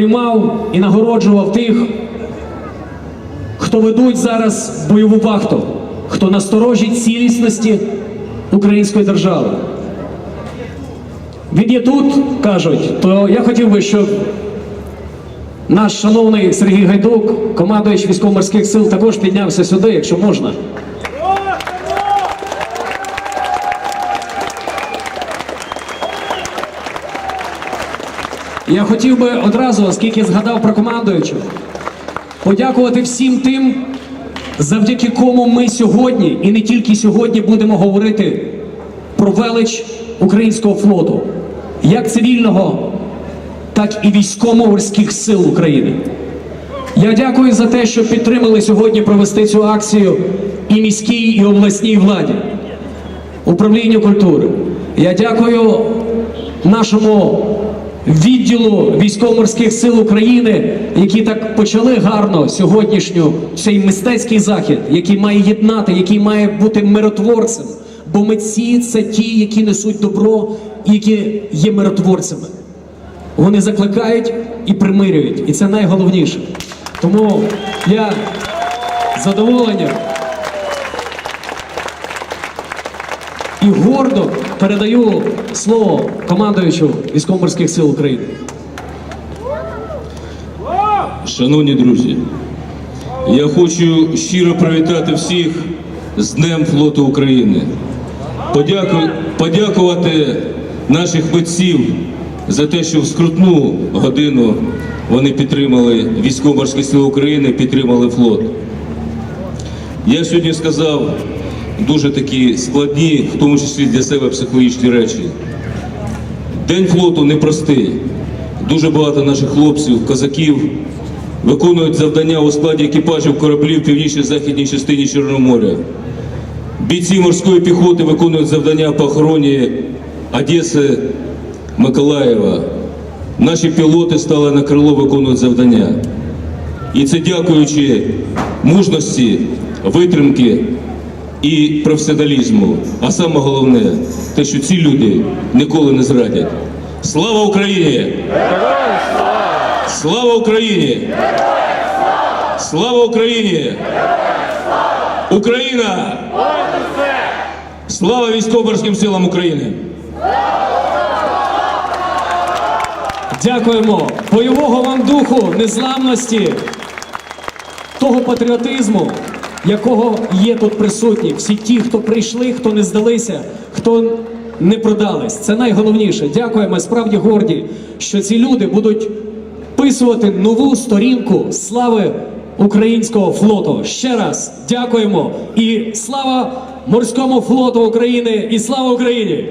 приймав і нагороджував тих, хто ведуть зараз бойову вахту, хто насторожі цілісності української держави. Він є тут, кажуть, то я хотів би, щоб наш шановний Сергій Гайдук, командуючий військово-морських сил, також піднявся сюди, якщо можна. Я хотів би одразу, оскільки згадав про командуючу, подякувати всім тим, завдяки кому ми сьогодні і не тільки сьогодні будемо говорити про велич українського флоту, як цивільного, так і військово-морських сил України. Я дякую за те, що підтримали сьогодні провести цю акцію і міській, і обласній владі, управлінню культури. Я дякую нашому відділу військово-морських сил України, які так почали гарно сьогоднішню цей мистецький захід, який має єднати, який має бути миротворцем. Бо митці це ті, які несуть добро і які є миротворцями. Вони закликають і примирюють, і це найголовніше. Тому я з задоволенням і гордо передаю слово командуючу військово-морських сил України. Шановні друзі, я хочу щиро привітати всіх з Днем флоту України. Подяку, подякувати наших митців за те, що в скрутну годину вони підтримали військово-морські сили України, підтримали флот. Я сьогодні сказав дуже такі складні, в тому числі для себе психологічні речі. День флоту непростий. Дуже багато наших хлопців, козаків виконують завдання у складі екіпажів кораблів в північно-західній частині Чорного моря. Бійці морської піхоти виконують завдання по охороні Одеси, Миколаєва. Наші пілоти стали на крило, виконують завдання. І це дякуючи мужності, витримки і професіоналізму. А саме головне, те, що ці люди ніколи не зрадять. Слава Україні! Слава Україні! Слава Україні! Україна! Слава військово-морським силам України! Дякуємо бойового вам духу, незламності, того патріотизму, якого є тут присутні. Всі ті, хто прийшли, хто не здалися, хто не продались. Це найголовніше. Дякуємо. Справді горді, що ці люди будуть писувати нову сторінку слави українського флоту. Ще раз дякуємо і слава морському флоту України, і слава Україні!